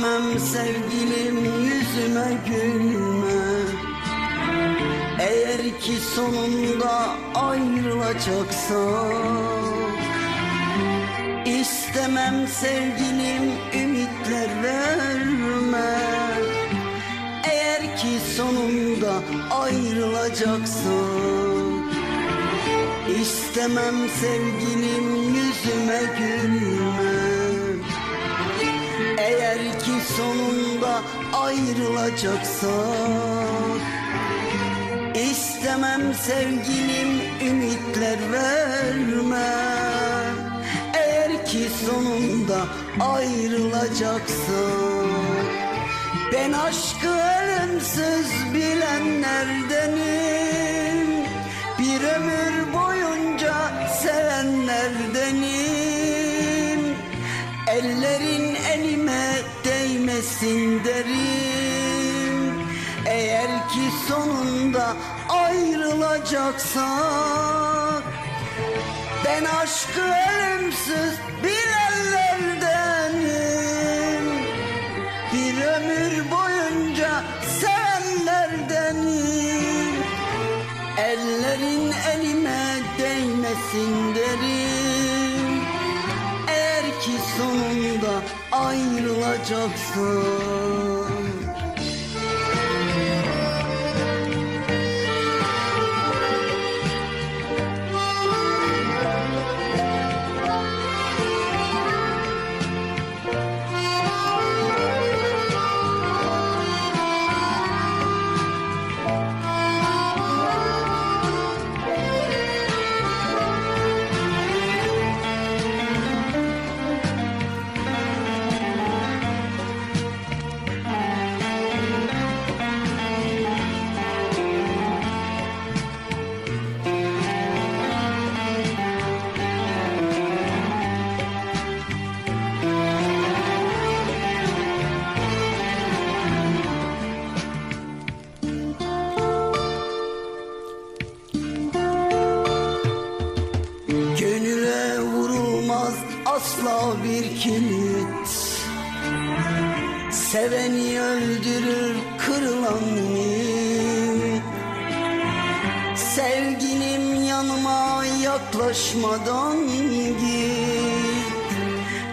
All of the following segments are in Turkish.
İstemem sevgilim yüzüme gülme. Eğer ki sonunda ayrılacaksak İstemem sevgilim ümitler verme. Eğer ki sonunda ayrılacaksak İstemem sevgilim yüzüme gülme Eğer ki sonunda ayrılacaksak İstemem sevgilim ümitler verme. Eğer ki sonunda ayrılacaksak Ben aşkı ölümsüz bilenlerdenim Bir ömür boyunca sevenlerdenim değmesin derim. Eğer ki sonunda ayrılacaksak Ben aşkı ölümsüz bilenlerdenim Bir ömür boyunca sevenlerdenim. Ellerin elime değmesin derim ayrılacaksın kilit. Seveni öldürür kırılan ümit. Sevgilim yanıma yaklaşmadan git.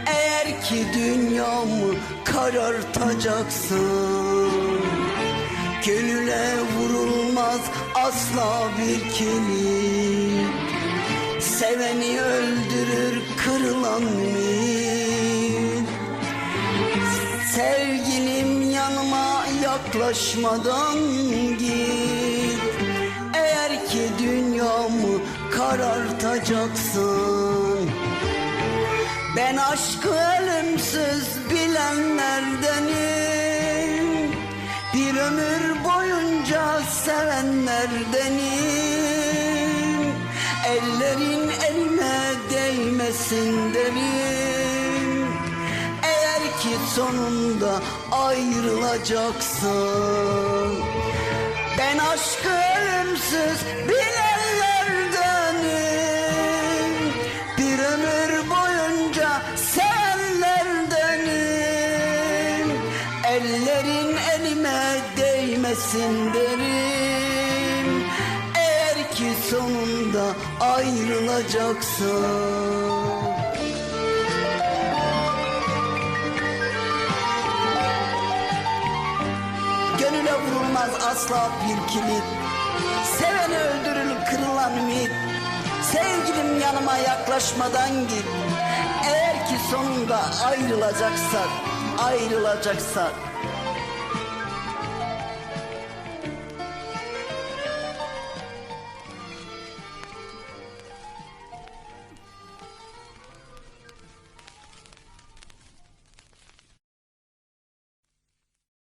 Eğer ki dünyamı karartacaksın Gönüle vurulmaz asla bir kilit. Seveni öldürür kırılan ümit yaklaşmadan git. Eğer ki dünyamı karartacaksın Ben aşkı ölümsüz bilenlerdenim. Bir ömür boyunca sevenlerdenim. Ellerin elime değmesin derim ki sonunda ayrılacaksın Ben aşkı ölümsüz bilenlerdenim Bir ömür boyunca sevenlerdenim Ellerin elime değmesin derim. Eğer ki sonunda ayrılacaksın Vurulmaz asla bir kilit. Seveni öldürür kırılan ümit. Sevgilim yanıma yaklaşmadan git. Eğer ki sonunda ayrılacaksak Ayrılacaksak